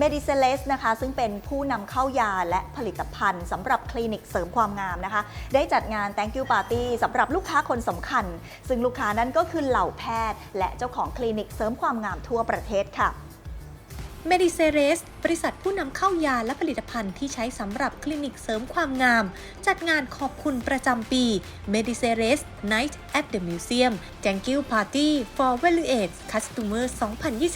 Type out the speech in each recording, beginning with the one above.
m e d i c e l e s นะคะซึ่งเป็นผู้นำเข้ายาและผลิตภัณฑ์สำหรับคลินิกเสริมความงามนะคะ ได้จัดงาน Thank you Party สำหรับลูกค้าคนสำคัญ ซึ่งลูกค้านั้นก็คือเหล่าแพทย์ และเจ้าของคลินิกเสริมความงามทั่วประเทศค่ะ เมดิเซเรส บริษัทผู้นำเข้ายาและผลิตภัณฑ์ที่ใช้สำหรับคลินิกเสริมความงาม จัดงานขอบคุณประจำปี m e d i c e r e s Night at the Museum Thank you Party for Valued Customer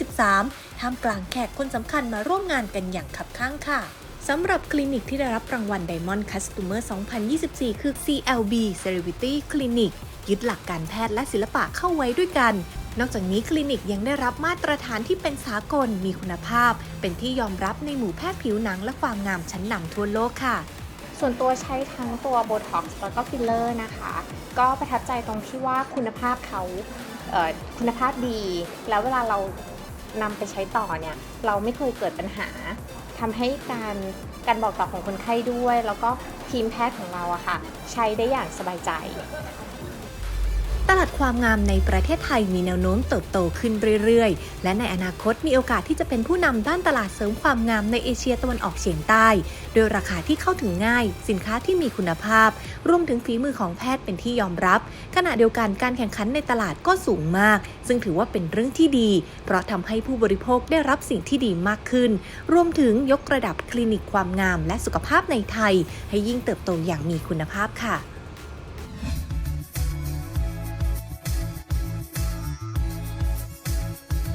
2023 ท่ามกลางแขกคนสำคัญมาร่วมงานกันอย่างขับข้างค่ะสำหรับคลินิกที่ได้รับรางวัล Diamond Customer 2024 คือ CLB Celebrity Clinic ยึดหลักการแพทย์และศิลปะเข้าไว้ด้วยกัน นอกจากนี้คลินิกยังได้รับมาตรฐานที่เป็นสากลมีคุณภาพ เป็นที่ยอมรับในหมู่แพทย์ผิวหนังและความงามชั้นนำทั่วโลกค่ะ ส่วนตัวใช้ทั้งตัวโบท็อกซ์แล้วก็ฟิลเลอร์นะคะ ก็ประทับใจตรงที่ว่าคุณภาพเขาเคุณภาพดี แล้วเวลาเรานำไปใช้ต่อเนี่ย เราไม่เคยเกิดปัญหาทำให้การการบอกต่อของคนไข้ด้วย แล้วก็ทีมแพทย์ของเราอะค่ะ ใช้ได้อย่างสบายใจ ตลาดความงามในประเทศไทยมีแนวโน้มเติบโตขึ้นเรื่อยๆ และในอนาคตมีโอกาสที่จะเป็นผู้นำด้านตลาดเสริมความงามในเอเชียตะวันออกเฉียงใต้ โดยราคาที่เข้าถึงง่าย สินค้าที่มีคุณภาพ รวมถึงฝีมือของแพทย์เป็นที่ยอมรับ ขณะเดียวกันการแข่งขันในตลาดก็สูงมาก ซึ่งถือว่าเป็นเรื่องที่ดี เพราะทำให้ผู้บริโภคได้รับสิ่งที่ดีมากขึ้น รวมถึงยกระดับคลินิกความงาม และสุขภาพในไทย ให้ยิ่งเติบโตอย่างมีคุณภาพค่ะ